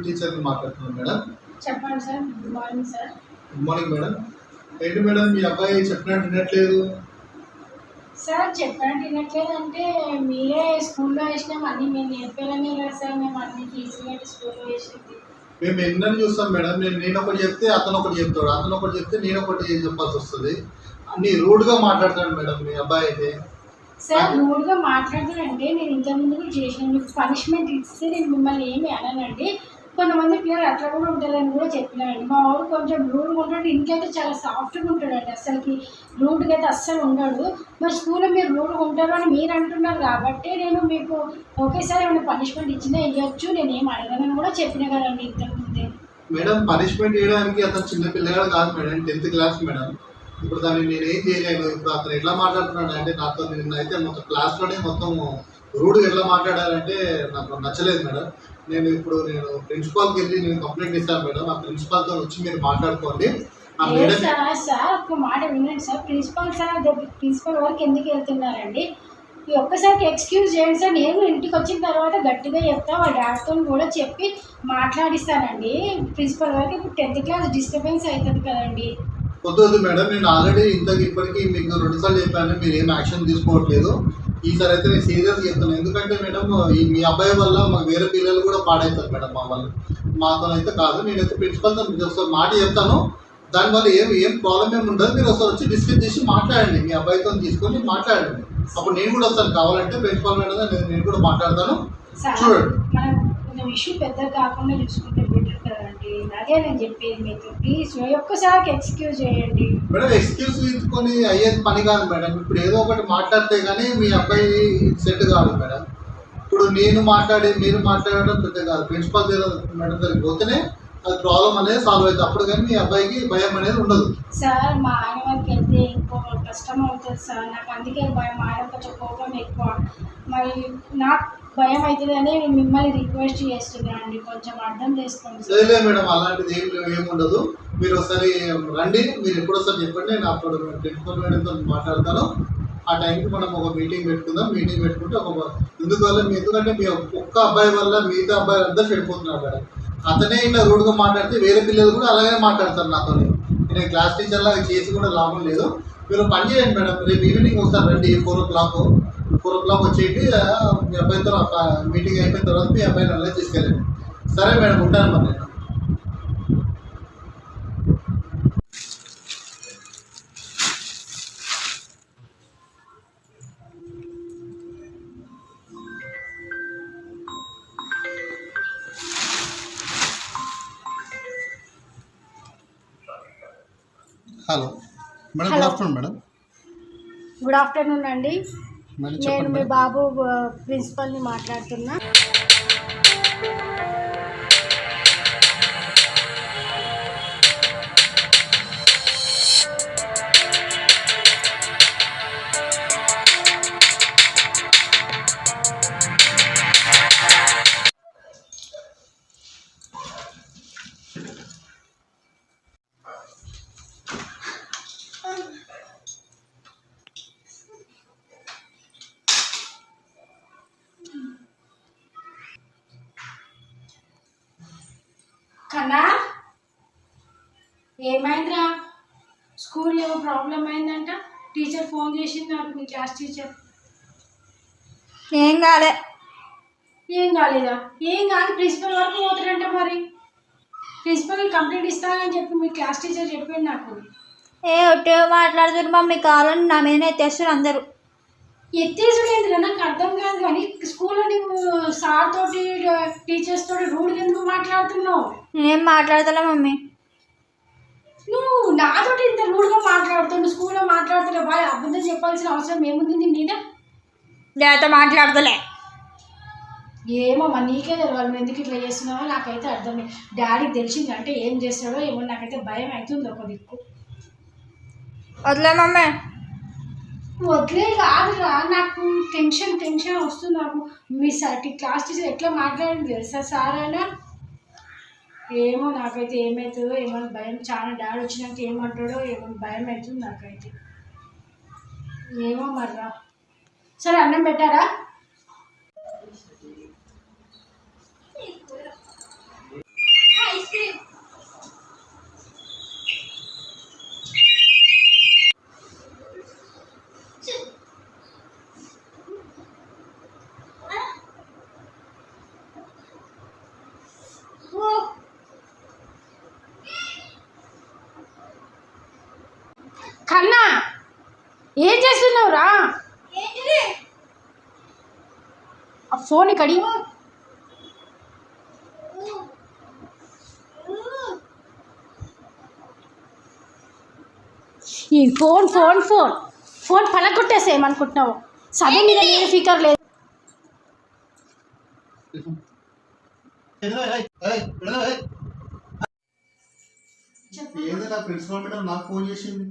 School టీచర్ని మాట్లాడుతున్నాను madam. చెప్పండి sir. Good morning sir good morning madam. ఏంటి మేడం మీ అబ్బాయి చెప్పినట్టు వినట్లేదు? సార్ చెప్పండి వినట్లేదంటే మీరే స్కూల్లో వేసినాం అన్నీ మేము నేర్పేయాలనే కదా సార్ మేము అన్ని తీసుకెళ్ళి స్కూల్లో వేసింది. మేము ఎన్నని చూస్తాం మేడం నేను నేను ఒకటి చెప్తే అతను ఒకటి చెప్తాడు అతను ఒకటి చెప్తే నేను ఒకటి చెప్పాల్సి వస్తుంది. అన్ని రూడ్గా మాట్లాడతాడు మేడం మీ అబ్బాయి అయితే. సార్ రూడ్గా మాట్లాడతానంటే నేను ఇంతకుముందు కూడా చేసినాను మీకు పనిష్మెంట్ ఇస్తే నేను మిమ్మల్ని ఏమి అననండి. కొంతమంది పిల్లలు అట్లా కూడా ఉంటారని కూడా చెప్పినారండి మా వాడు కొంచెం రూడ్గా ఉంటాడు. ఇంట్లో అయితే చాలా సాఫ్ట్గా ఉంటాడండి అసలుకి రూడ్గా అయితే అస్సలు ఉండడు. మరి స్కూల్లో మీరు రూడ్గా ఉంటారు అని మీరు అంటున్నారు కాబట్టి నేను మీకు ఒకేసారి ఏమైనా పనిష్మెంట్ ఇచ్చినా ఇవ్వచ్చు నేను ఏం అడగనని కూడా చెప్పిన కదండి ఇంతకుముందే. మేడం పనిష్మెంట్ ఇవ్వడానికి అతను చిన్న పిల్లగాడు కాదు మేడం. Tenth class madam. ఇప్పుడు దాన్ని నేను ఏం చేయలేను. ఇప్పుడు అతను ఎట్లా మాట్లాడుతున్నాడు అంటే నాతో నిన్న అయితే మొత్తం క్లాస్లోనే మొత్తం రూడ్గా ఎట్లా మాట్లాడారంటే నాకు నచ్చలేదు మేడం. నేను ఇప్పుడు నేను ప్రిన్సిపాల్కి వెళ్ళి నేను కంప్లైంట్ ఇస్తాను మేడం. ఆ ప్రిన్సిపాల్తో వచ్చి మీరు మాట్లాడుకోండి. లేదు సార్ సార్ ఒక మాట వినండి సార్. ప్రిన్సిపల్ సార్ ప్రిన్సిపల్ వరకు ఎందుకు వెళ్తున్నారండి? ఈ ఒక్కసారికి ఎక్స్క్యూజ్ చేయండి సార్. నేను ఇంటికి వచ్చిన తర్వాత గట్టిగా చెప్తా వాళ్ళ డాక్టర్తో కూడా చెప్పి మాట్లాడిస్తానండి. ప్రిన్సిపల్ వరకు ఇప్పుడు టెన్త్ క్లాస్ డిస్టర్బెన్స్ అవుతుంది కదండి. వద్దు మేడం. నేను ఆల్రెడీ ఇంతకు ఇప్పటికీ మీకు రెండుసార్లు చెప్పాను. మీరు ఏం యాక్షన్ తీసుకోవట్లేదు. ఈసారి అయితే నేను సీరియస్ చెప్తాను ఎందుకంటే మేడం ఈ మీ అబ్బాయి వల్ల మాకు వేరే పిల్లలు కూడా పాడవుతారు మేడం మా వాళ్ళు మాతో అయితే కాదు నేనైతే ప్రిన్సిపల్తో ఒకసారి మాట చెప్తాను. దానివల్ల ఏం ఏం ప్రాబ్లం ఏమి ఉండదు. మీరు ఒకసారి వచ్చి డిస్కస్ చేసి మాట్లాడండి. మీ అబ్బాయితో తీసుకొని మాట్లాడండి. అప్పుడు నేను కూడా వస్తాను కావాలంటే ప్రిన్సిపల్ మేడం నేను కూడా మాట్లాడతాను. చూడండి. ఇష్యూ పెద్దగా కాకుండా చూసుకుంటే అదే నేను చెప్పేది మీతో ప్లీజ్ ఒక్కసారికి ఎక్స్క్యూజ్ చేయండి. మేడం ఎక్స్క్యూజ్ తీసుకొని అయ్యేది పని కాదు మేడం. ఇప్పుడు ఏదో ఒకటి మాట్లాడితే కానీ మీ అబ్బాయి సెట్ కాదు మేడం. ఇప్పుడు నేను మాట్లాడి మీరు మాట్లాడడం పెద్ద కాదు. ప్రిన్సిపల్ దగ్గర మేడం దగ్గరికి పోతేనే అది ప్రాబ్లం అనేది సాల్వ్ అవుతుంది. అప్పుడు కానీ మీ అబ్బాయికి భయం అనేది ఉండదు. సార్ మా ఆయన వాళ్ళకి వెళ్తే ఇంకో కష్టం అవుతుంది సార్. నాకు అందుకే భయం. మా ఆయన కొంచెం కోపం ఎక్కువ. మరి నాకు భయం అవుతుంది మిమ్మల్ని రిక్వెస్ట్ చేస్తున్నాను అండి కొంచెం అర్థం చేసుకోండి సార్. మేడం అలాంటిది ఏం ఏముండదు మీరు ఒకసారి రండి మీరు ఎప్పుడు ఒకసారి చెప్పండి నేను అప్పుడు ప్రిన్సిపల్ మేడంతో మాట్లాడతాను. ఆ టైంకి మనం ఒక మీటింగ్ పెట్టుకుందాం. మీటింగ్ పెట్టుకుంటే ఒక ఎందువల్ల మీ ఎందుకంటే మీ ఒక్క అబ్బాయి వల్ల మిగతా అబ్బాయి అందరూ చెడిపోతున్నారు మేడం. అతనే ఇట్లా రూడ్గా మాట్లాడితే వేరే పిల్లలు కూడా అలాగే మాట్లాడతారు నాతో. నేను క్లాస్ టీచర్ లాగా చేసి కూడా లాభం లేదు. మీరు పని చేయండి మేడం రేపు ఈవినింగ్ వస్తారు రండి four o'clock. Four o'clock వచ్చేయండి ఆ, మీ అబ్బాయితో మీటింగ్ అయిపోయిన తర్వాత మీ అబ్బాయిని అలా తీసుకెళ్ళండి. సరే మేడం ఉంటాను మరి నేను. Hello madam good. Afternoon madam. Good afternoon అండి. నేను చెప్పండి మీ మేడం. బాబు ప్రిన్సిపల్ని మాట్లాడుతున్నా. ఏమైందిరా? స్కూల్ ఏమో ప్రాబ్లం అయిందంట. టీచర్ ఫోన్ చేసింది నాకు మీ క్లాస్ టీచర్. ఏం కాలే. ఏం కాలేదా? ఏం కాదు ప్రిన్సిపల్ వరకు పోతారంట మరి. ప్రిన్సిపల్ కంప్లైంట్ ఇస్తానని చెప్పి మీ క్లాస్ టీచర్ చెప్పింది నాకు. ఏ ఒట్టిగా మాట్లాడుతున్నారు మమ్మీ కావాలని నా మీద ఎత్తేస్తారు అందరూ. ఎత్తేసుడు ఏంటిరా నాకు అర్థం కాదు కానీ స్కూల్లో నువ్వు సార్ తోటి టీచర్స్ తోటి రూడ్ ఎందుకు మాట్లాడుతున్నావు? నేనేం మాట్లాడతలే మమ్మీ. నాతోటి ఇంత రూడ్గా మాట్లాడుతున్నావు స్కూల్లో మాట్లాడుతున్నావు బాగా అబద్ధం చెప్పాల్సిన అవసరం ఏముంది మీద డాడీతో మాట్లాడతలే ఏమో మరి నీకే తెలియాలి నువ్వు ఎందుకు ఇట్లా చేస్తున్నావో నాకైతే అర్థమే. డాడీకి తెలిసిందంటే ఏం చేస్తాడో ఏమో నాకైతే భయం అవుతుంది ఒక దిక్కు. వదిలే మమ్మీ. వదిలే కాదురా నాకు టెన్షన్ టెన్షన్ వస్తుంది నాకు. మీ సార్ క్లాస్ టీచర్ ఎట్లా మాట్లాడింది తెలుసా సార్ అయినా? ఏమో నాకైతే ఏమవుతుందో ఏమో భయం. చాలా డాడీ వచ్చినాక ఏమంటాడో ఏమో భయం అవుతుంది నాకైతే. ఏమో మర్రా సరే అన్నం పెట్టారా? ఏం చేస్తున్నావు రా ఆ ఫోన్ ఇక్కడి ఈ ఫోన్ ఫోన్ ఫోన్. ఫోన్ పలగొట్టేసే ఏమనుకుంటున్నావు? చదువు మీద నేను ఫికర్ లేదు. ప్రిన్సిపల్ మేడం నాకు ఫోన్ చేసింది?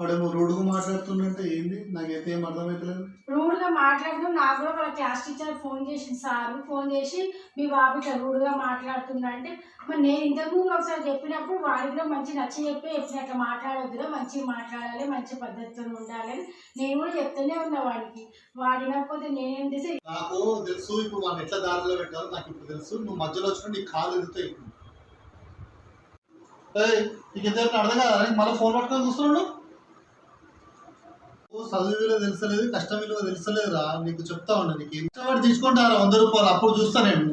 వాడేమో రోడ్డుకు మాట్లాడుతుందంటే ఏంది? నాకైతే ఏం అర్థమవుతలేదు రూడ్గా మాట్లాడుతూ నాకు కూడా వాళ్ళ క్లాస్ టీచర్ ఫోన్ చేసింది సార్. ఫోన్ చేసి మీ బాబు ఇట్లా రూడ్గా మాట్లాడుతున్నా అంటే మరి నేను ఇంతకు ముందు ఒకసారి చెప్పినప్పుడు వాడికి కూడా మంచి నచ్చి చెప్పి ఎప్పుడు అట్లా మాట్లాడొద్దురా మంచిగా మాట్లాడాలి మంచి పద్ధతితో ఉండాలి అని నేను కూడా చెప్తూనే ఉన్నా వాడికి. వాడినకపోతే నేనేం చేసి నాకు తెలుసు ఇప్పుడు వాళ్ళు ఎట్లా దారిలో పెట్టాలో నాకు ఇప్పుడు తెలుసు. నువ్వు మధ్యలో వచ్చిన నీ కాలు ఎదుగుతాయి ఇప్పుడు. నీకు అర్థం కాదా? మళ్ళీ ఫోన్ పట్టుకొని చూస్తున్నాడు? చదువు విలువ తెలుసలేదు కష్టం విలువ తెలుసలేదురా నీకు చెప్తా ఉన్నా నీకు. ఇష్టపడి తీసుకుంటారా వంద రూపాయలు? అప్పుడు చూస్తా నేను.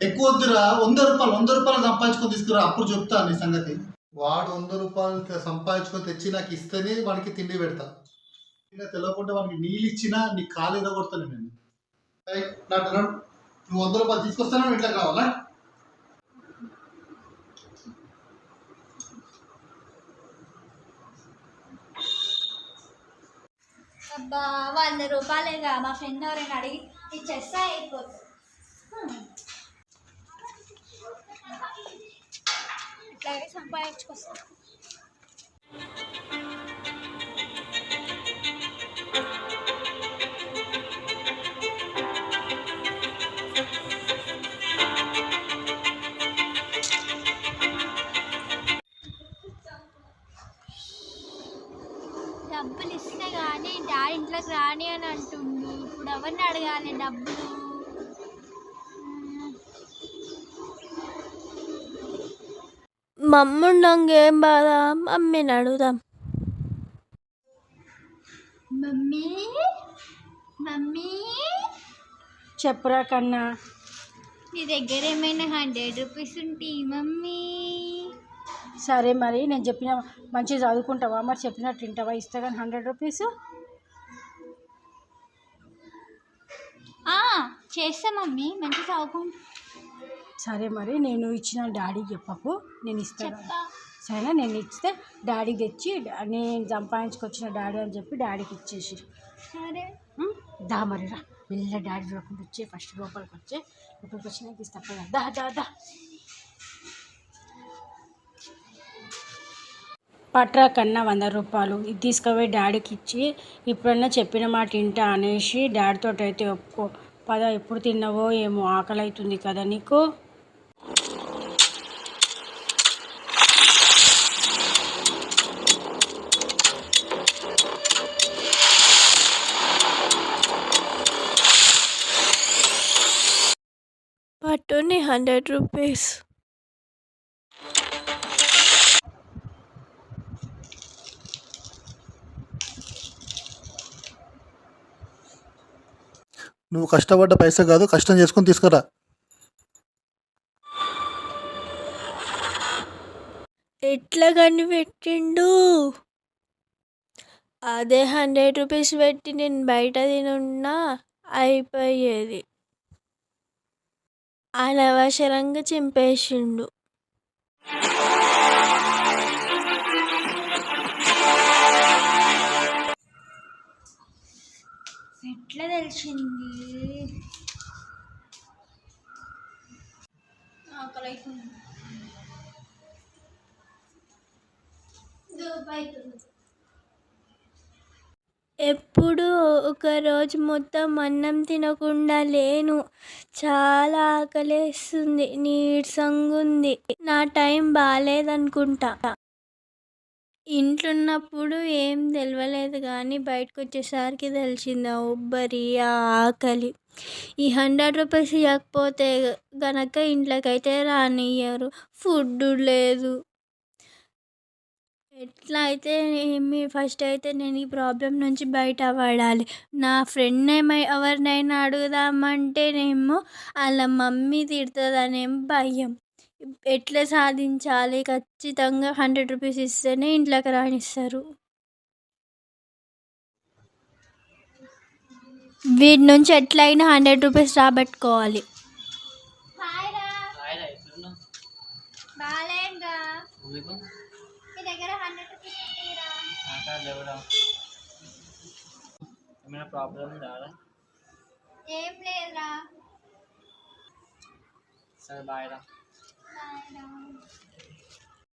ఎక్కువ వద్దురా వంద రూపాయలు వంద రూపాయలు సంపాదించుకొని తీసుకురా అప్పుడు చెప్తా నీ సంగతి. వాడు వంద రూపాయలు సంపాదించుకొని తెచ్చి నాకు ఇస్తేనే వాడికి తిండి పెడతా. ఇలా తెలియకుండా వాడికి నీళ్ళు ఇచ్చినా నీ కాలు ఎదగొడతాను నేను. నువ్వు వంద రూపాయలు తీసుకొస్తాను ఇట్లా కావాలా? అబ్బా వంద రూపాయలేగా మా ఫ్రెండ్ ఎవరైనా అడిగి ఇచ్చేస్తా అయిపోతుంది ఇట్లాగే సంపాదించుకొస్తా. ఇస్తే కానీ డాడీ ఇంట్లోకి రాని అని అంటుండు ఇప్పుడు ఎవరిని అడగాలి డబ్బులు? మమ్ముండంగేం బాధ? మమ్మీని అడుగుదాం. మమ్మీ? మమ్మీ? చెప్పురా కన్నా. నీ దగ్గర ఏమైనా హండ్రెడ్ రూపీస్ ఉంటే మమ్మీ. సరే మరి నేను చెప్పిన మంచిగా చదువుకుంటావా? మరి చెప్పినట్టు వింటావా ఇస్తా కానీ హండ్రెడ్ రూపీస్? చేస్తా మమ్మీ మంచి చదువుకుంటా. సరే మరి నేను ఇచ్చిన డాడీకి చెప్పకు. నేను ఇస్తాను సరేనా? నేను ఇస్తే డాడీకి తెచ్చి నేను సంపాదించుకొచ్చిన డాడీ అని చెప్పి డాడీకి ఇచ్చేసి. సరే? దా మరి రా. వెళ్ళ డాడీ చూడకుండా వచ్చి ఫస్ట్ లోపలికి వచ్చి. లోపలికి వచ్చినాక ఇస్తా. దా దా దా. పట్రా కన్నా వంద రూపాయలు. ఇది తీసుకుపోయి డాడీకి ఇచ్చి ఇప్పుడన్నా చెప్పిన మాట వింటా అనేసి డాడీతో అయితే ఒప్పుకో. పద ఎప్పుడు తిన్నావో ఏమో ఆకలి అవుతుంది కదా నీకు? పట్టుని హండ్రెడ్ రూపీస్. నువ్వు కష్టపడ్డ పైసా కాదు కష్టం చేసుకొని తీసుకురా. ఎట్లా కనిపెట్టిండు అదే హండ్రెడ్ రూపీస్ పెట్టి నేను బయట తినున్నా అయిపోయేది. అనవసరంగా చింపేసిండు. ఎట్లా తెలిసింది? ఆకలి ఎప్పుడు ఒక రోజు మొత్తం అన్నం తినకుండా లేను. చాలా ఆకలేస్తుంది. నీరసంగా ఉంది. నా టైం బాగాలేదనుకుంటా ఇంట్లో ఉన్నప్పుడు ఏం తెలియలేదు కానీ బయటకు వచ్చేసరికి తెలిసింది ఆ ఉబ్బరి ఆ ఆకలి. ఈ హండ్రెడ్ రూపీస్ ఇవ్వకపోతే గనక ఇంట్లోకైతే రానియ్యరు. ఫుడ్ లేదు. ఎట్లా అయితే మీ ఫస్ట్ అయితే నేను ఈ ప్రాబ్లం నుంచి బయట పడాలి నా ఫ్రెండ్ ఏమై ఎవరినైనా అడుగుదామంటేనేమో వాళ్ళ మమ్మీ తిడుతుందనేమో భయం. ఎట్లా సాధించాలి? ఖచ్చితంగా హండ్రెడ్ రూపీస్ ఇస్తేనే ఇంట్లోకి రాణిస్తారు వీటి నుంచి ఎట్లయినా హండ్రెడ్ రూపీస్ రాబట్టుకోవాలి. ఏం లేదురా సరే బాయ్ రా. బాయ్ రా